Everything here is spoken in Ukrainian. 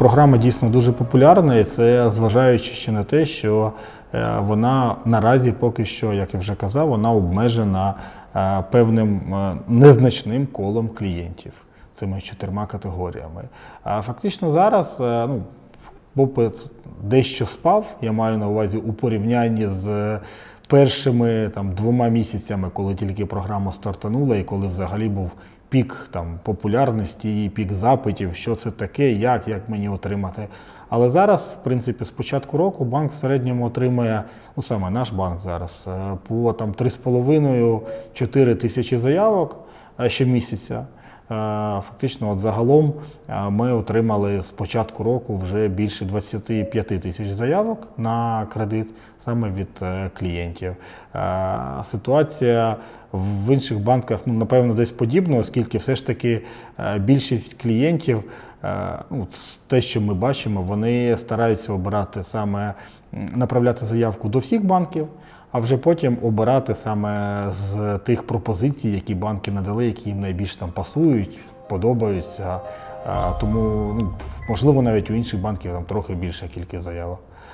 програма дійсно дуже популярна, і це зважаючи ще на те, що е, вона наразі поки що, як я вже казав, вона обмежена е, певним е, незначним колом клієнтів цими чотирма категоріями. А фактично зараз ну, попит дещо спав, я маю на увазі у порівнянні з першими там, двома місяцями, коли тільки програма стартанула, і коли взагалі був пік там, популярності, і пік запитів, що це таке, як, як мені отримати. Але зараз, в принципі, з початку року банк в середньому отримує, ну саме наш банк зараз, е, по там 3,5-4 тисячі заявок е, щомісяця. Е, Фактично, от загалом е, ми отримали з початку року вже більше 25 тисяч заявок на кредит саме від е, клієнтів. Ситуація в інших банках, ну напевно, десь подібна, оскільки все ж таки більшість клієнтів, ну, те, що ми бачимо, вони стараються обирати саме направляти заявку до всіх банків а вже потім обирати саме з тих пропозицій, які банки надали, які їм найбільш там пасують, подобаються. Тому ну, можливо навіть у інших банків там трохи більша кількість заявок.